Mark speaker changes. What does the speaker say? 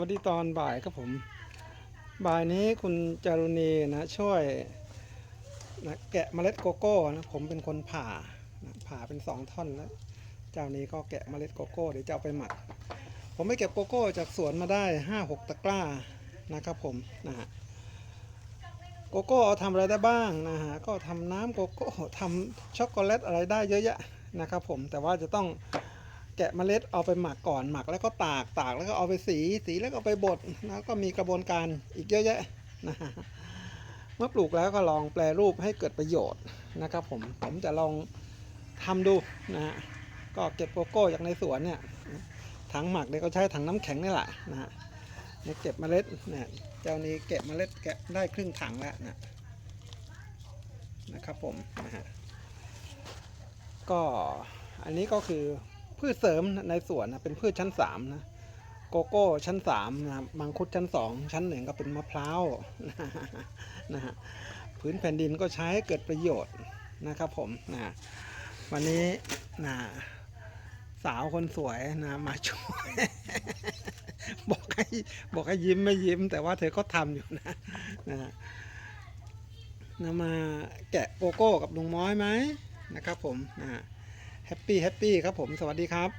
Speaker 1: วัสดีตอนบ่ายครับผม บ่ายนี้คุณจารุณีนะช่วยนะแกะเมล็ดโกโก้นะผมเป็นคนผ่านะผ่าเป็นสองท่อนแล้ว เจ้านี้ก็แกะเมล็ดโกโก้เดี๋ยวจะเอาไปหมัก ผมไปเก็บโกโก้จากสวนมาได้ห้าหกตะกร้านะครับผมนะฮะโกโก้เอาทำอะไรได้บ้างนะฮะก็ทำน้ำโกโก้ทำช็อกโกแลตอะไรได้เยอะแยะนะครับผมแต่ว่าจะต้อง แกะเมล็ดเอาไปหมักก่อนหมักแล้วก็ตากตากแล้วก็เอาไปสีสีแล้วก็ไปบดแล้วก็มีกระบวนการอีกเยอะแยะนะฮะเมื่อปลูกแล้วก็ลองแปลรูปให้เกิดประโยชน์นะครับผมผมจะลองทำดูนะฮะก็เก็บโกโก้จากในสวนเนี่ยถังหมักเนี่ยก็ใช้ถังน้ำแข็งนี่แหละนะฮะเนี่ยเก็บเมล็ดเนี่ยเจ้านี้เก็บเมล็ดแกะได้ครึ่งถังแล้วนะนะครับผมนะฮะก็อันนี้ก็คือ พืชเสริมในสวนนะเป็นพืชชั้นสามนะโกโก้ชั้นสามนะมังคุดชั้นสองชั้นหนึ่งก็เป็นมะพร้าวนะฮะพื้นแผ่นดินก็ใช้ให้เกิดประโยชน์นะครับผมนะวันนี้นะสาวคนสวยนะมาช่วยบอกให้บอกให้ยิ้มไม่ยิ้ม แต่ว่าเธอก็ทำอยู่นะนะนะมาแกะโกโก้กับลุงม้อยไหมนะครับผมนะ แฮปปี้แฮปปี้ครับผมสวัสดีครับ